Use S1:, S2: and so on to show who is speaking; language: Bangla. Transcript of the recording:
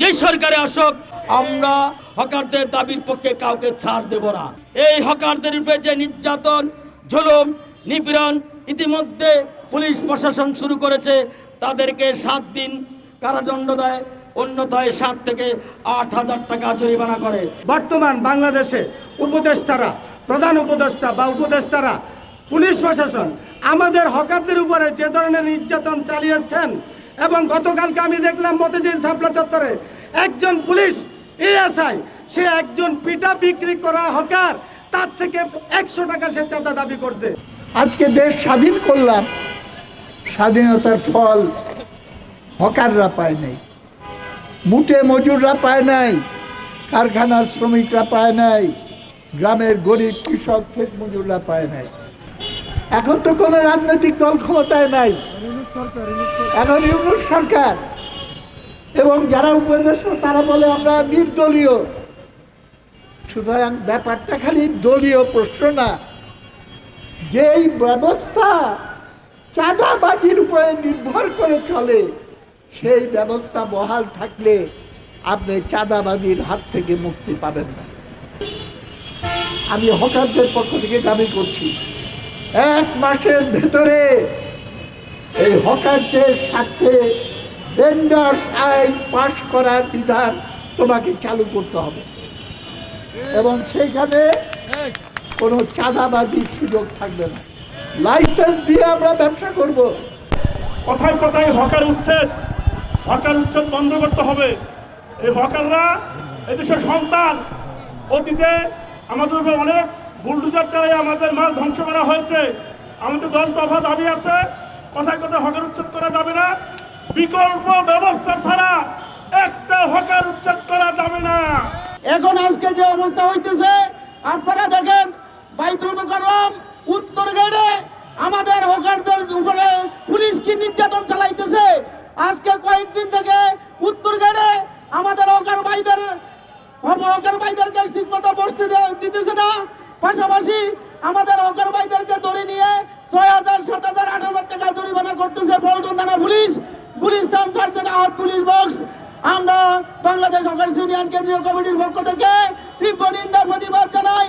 S1: যে সরকারে আসুক, আমরা হকারদের দাবির পক্ষে কাউকে ছাড় দেব না। এই হকারদের উপরে যে নির্যাতন, জুলুম, নিপীড়ন ইতিমধ্যে পুলিশ প্রশাসন শুরু করেছে, তাদেরকে সাত দিন কারাদণ্ড দেয়, অন্যথায় সাত থেকে আট হাজার টাকা জরিমানা করে।
S2: বর্তমান বাংলাদেশে উপদেষ্টারা, প্রধান উপদেষ্টা বা উপদেষ্টারা, পুলিশ প্রশাসন, আমাদের হকারদের উপরে যে ধরনের নির্যাতন চালিয়েছেন এবং গতকালকে আমি দেখলাম মতিঝিল শাপলা চত্বরে একজন পুলিশ, এএসআই, সে একজন পিঠা বিক্রি করা হকার, তার থেকে একশো টাকা সে চাঁদা দাবি করছে।
S3: আজকে দেশ স্বাধীন করলাম, স্বাধীনতার ফল হকাররা পায় নাই মুটে মজুররা পায় নাই, কারখানার শ্রমিকরা পায় নাই, গ্রামের গরিব কৃষক ক্ষেত মজুররা পায় নাই। এখন তো কোনো রাজনৈতিক দল ক্ষমতায় নাই। এখন ইউনুস সরকার। এবং যারা উপদেষ্টা, তারা বলে আমরা নির্দলীয়। সুতরাং ব্যাপারটা খালি দলীয় প্রশ্ন না। যেই ব্যবস্থা চাঁদাবাজির উপরে নির্ভর করে চলে, সেই ব্যবস্থা বহাল থাকলে আপনি চাঁদাবাজির হাত থেকে মুক্তি পাবেন না। আমি হকারদের পক্ষ থেকে দাবি করছি, এক মাসের ভেতরে এই হকারদের সাথে ভেন্ডার্স আইন পাশ করার বিধান তোমাকে চালু করতে হবে। এবং সেইখানে কোনো চাঁদাবাজির সুযোগ থাকবে না। লাইসেন্স দিয়ে আমরা ব্যবসা করব।
S4: কথায় কথায় হকার উচ্ছেদ হকার উচ্ছেদ বন্ধ করতে হবে। এই হকাররা এদেশের সন্তান। অতীতে আমাদের উপরে অনেক বুলডুজার চালাই আমাদের মাল ধ্বংস করা হয়েছে। আমাদের দল দফা দাবি আছে। কথায় কথায় হকার উচ্ছেদ করা যাবে না। বিকল্প ব্যবস্থা ছাড়া একটা হকার উচ্ছেদ করা যাবে না।
S5: এখন আজকে যে অবস্থা হইতেছে, আপনারা দেখেন, বাইতুল মুকাররম উত্তর গেটে আমাদের হকারদের উপরে পুলিশ কি নির্যাতন চালাইতেছে? আজকে কয়েকদিন থেকে উত্তর গেটে আমাদের হকার ভাইদের হকার ভাইদেরকে ঠিক মতো বসতে দিতেছে না। পাশাপাশি আমাদের হকার বাইদেরকে ধরে নিয়ে ছয় হাজার, সাত হাজার, আট হাজার টাকা জরিমানা করতেছে পল্টন থানা পুলিশ। গুলিস্তান সার্জেন আহত পুলিশ বক্স। আমরা বাংলাদেশ হকার ইউনিয়ন কেন্দ্রীয় কমিটির পক্ষ থেকে তীব্র নিন্দা, প্রতিবাদ জানাই।